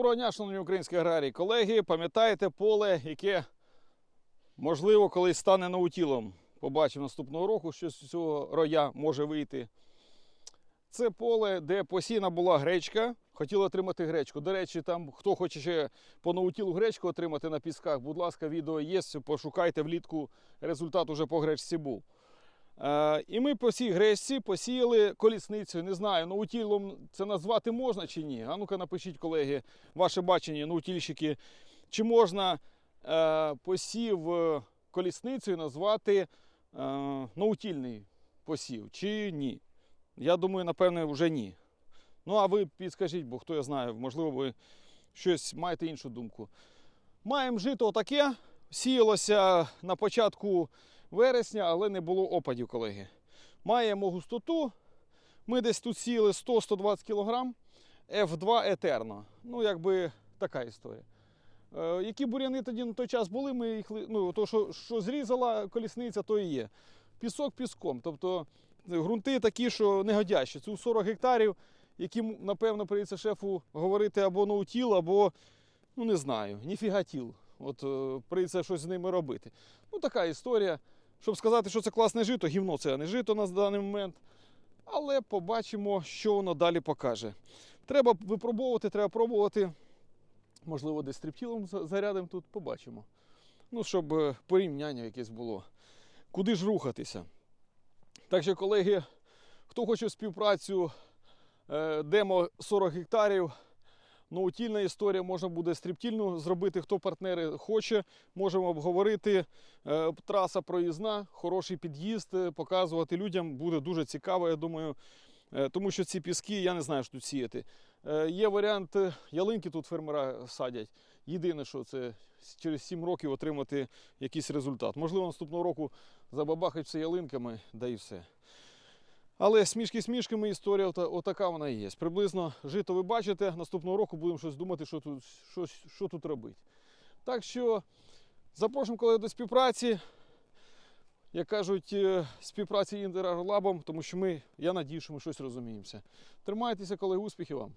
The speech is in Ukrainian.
Доброго дня, шановні українські аграрії. Колеги, пам'ятаєте поле, яке можливо колись стане наутілом. Побачимо наступного року, що з цього роя може вийти. Це поле, де посіяна була гречка. Хотіли отримати гречку. До речі, там хто хоче ще по наутілу гречку отримати на пісках, будь ласка, відео є. Пошукайте влітку. Результат уже по гречці був. Е, і ми по цій гречці посіяли колісницю. Не знаю, наутілом це назвати можна чи ні. А ну-ка напишіть, колеги, ваше бачення, наутільщики, чи можна е, посів е, колісницею назвати наутільний посів, чи ні. Я думаю, напевне, вже ні. Ну, а ви підскажіть, бо хто я знає, можливо, ви щось маєте іншу думку. Маємо жито таке, сіялося на початку вересня, але не було опадів, колеги. Маємо густоту. Ми десь тут сіяли 100-120 кг. F2 етерно. Ну, якби така історія. Е, які буряни тоді на той час були, ми їх ну, то, що, що зрізала колісниця, то і є. Пісок піском. Тобто ґрунти такі, що негодящі. Це у 40 гектарів, які, напевно, прийдеться шефу говорити або наутіл, або, ну не знаю, ніфіга тіл. От е, прийдеться щось з ними робити. Ну, така історія. Щоб сказати, що це класне жито, гівно це не жито на даний момент. Але побачимо, що воно далі покаже. Треба випробовувати, треба пробувати. Можливо, десь стріптілом за- зарядимо тут, побачимо. Ну, щоб е, порівняння якесь було. Куди ж рухатися? Так що, колеги, хто хоче співпрацю, е, демо 40 гектарів. Наутільна історія можна буде стріптільну зробити. Хто партнери хоче, можемо обговорити. Е, Траса проїзна, хороший під'їзд, е, показувати людям буде дуже цікаво, я думаю. Е, Тому що ці піски, я не знаю, що тут сіяти. Є варіант, ялинки тут фермера садять. Єдине, що це через 7 років отримати якийсь результат. Можливо, наступного року забабахать все ялинками, да і все. Але смішки смішками історія ота- отака вона і є. Приблизно жито ви бачите, наступного року будемо щось думати, що тут, що, що тут робити. Так що запрошуємо колеги до співпраці. Як кажуть, е, співпраці Інтерагролабом, тому що ми, я надію, що ми щось розуміємося. Тримайтеся, колеги, успіхів вам!